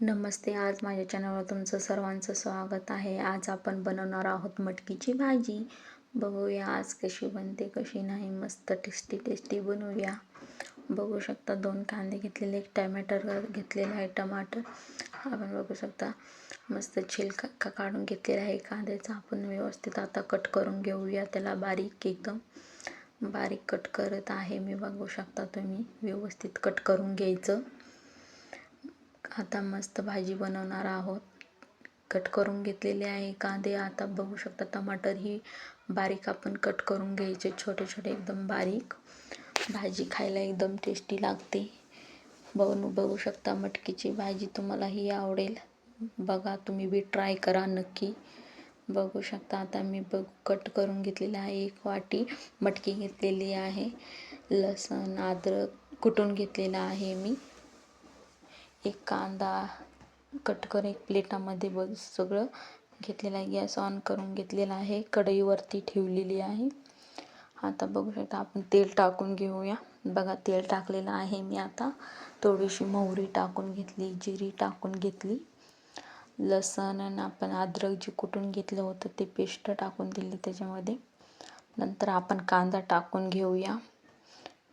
नमस्ते आज माझ्या चॅनलवर तुमचं सर्वांचं स्वागत आहे. आज आपण बनवणार आहोत मटकीची भाजी. बघूया आज कशी बनते कशी नाही. मस्त टेस्टी टेस्टी बनवूया. बघू शकता दोन कांदे घेतलेले एक टमॅटर घेतलेला आहे टमाटर. आपण बघू शकता. मस्त छिलका का काढून घेतलेला आहे कांद्याचा. आपण व्यवस्थित आता कट करून घेऊया. त्याला बारीक एकदम बारीक कट करत आहे. मी बघू शकता तुम्ही व्यवस्थित कट करून घ्यायचं. आता मस्त भाजी बनवणार आहोत. कट करून घेतलेले आहे कांदे. आता बघू शकता टमाटर ही बारीक आपण कट करून घ्यायचे. छोटे छोटे एकदम बारीक. भाजी खायला एकदम टेस्टी लागते. बघू बघू शकता मटकीची भाजी तुम्हालाही आवडेल. बघा तुम्ही बी ट्राय करा नक्की. बघू शकता आता मी बघ कट करून घेतलेला आहे एक वाटी. मटकी घेतलेली आहे. लसण अद्रक कुटून घेतलेला आहे मी. एक कांदा कट करून एक प्लेटामध्ये बघ सगळं घेतलेलं आहे. गॅस ऑन करून घेतलेला आहे. कढईवरती ठेवलेली आहे. आता बघू शकता आपण तेल टाकून घेऊया. बघा तेल टाकलेलं आहे मी आता. थोडीशी मोहरी टाकून घेतली जिरी टाकून घेतली. लसण आणि आपण अद्रक जे कुटून घेतलं होतं ते पेस्ट टाकून दिली त्याच्यामध्ये. नंतर आपण कांदा टाकून घेऊया.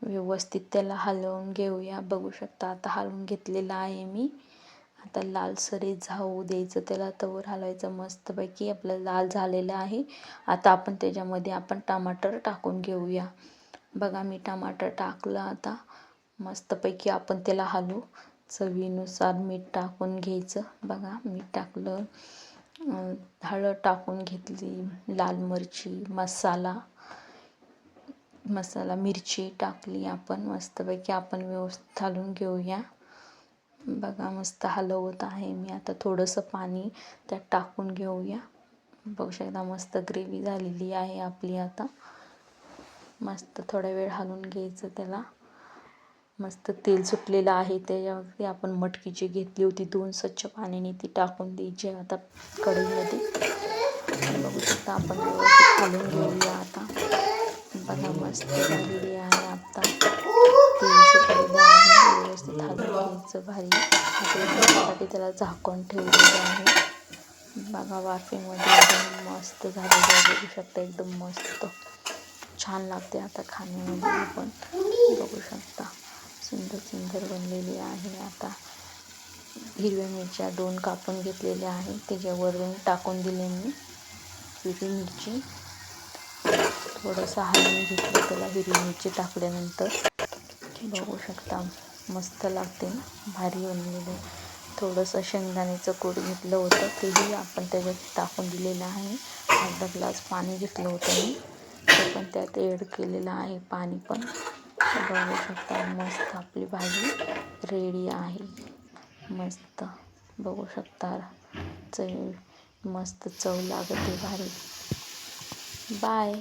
व्यवस्थित त्याला हलवून घेऊया. बघू शकता आता हलवून घेतलेला आहे मी. आता लालसरी झाऊ द्यायचं त्याला तवर हलवायचं मस्तपैकी. आपलं लाल झालेलं आहे. आता आपण त्याच्यामध्ये आपण टमाटर टाकून घेऊया. बघा मी टमाटर टाकलं आता. मस्तपैकी आपण त्याला हलवू. चवीनुसार मीठ टाकून घ्यायचं. बघा मीठ टाकलं. हळद टाकून घेतली लाल मिरची मसाला. मसाला मिरची टाकली आपण मस्तपैकी आपण व्यवस्थित हलवून घेऊया. बघा मस्त हलवत आहे मी. आता थोडंसं पाणी त्यात टाकून घेऊया. बघू शकता मस्त ग्रेव्ही झालेली आहे आपली आता. मस्त थोडा वेळ हलवून घ्यायचं त्याला. मस्त तेल सुटलेलं आहे त्याच्यावरती आपण मटकी जी घेतली होती. दोन स्वच्छ पाण्याने ती टाकून द्यायची आता कढईमध्ये. बघू शकता आपण व्यवस्थित हलवून घेऊया आता. बघा मस्त झालेली आहे आता आहे व्यवस्थित हलवून भारी. त्याला झाकून ठेवलेलं आहे. बघा वाफेमध्ये एकदम मस्त झालेलं आहे. बघू शकता एकदम मस्त. छान लागते आता खाण्यामध्ये आपण बघू शकता. सुंदर सुंदर बनलेली आहे आता. हिरव्या मिरच्या दोन कापून घेतलेल्या आहेत. त्याच्यावरून टाकून दिले मी. हिरवी मिरची. थोडंसं हलवून घेतलं त्याला हिरवी मिरची टाकल्यानंतर. बघू शकता मस्त लागते. भारी बनलेलं थोडंसं शेंगदाण्याचं कूट घेतलं होतं तेही आपण त्याच्यात टाकून दिलेलं आहे. अर्धा ग्लास पाणी घेतलं होतं मी. ते पण त्यात एड केलेलं आहे पाणी पण. बघू शकता मस्त आपली भाजी रेडी आहे. मस्त. बघू शकता चव मस्त चव लागते भारी. बाय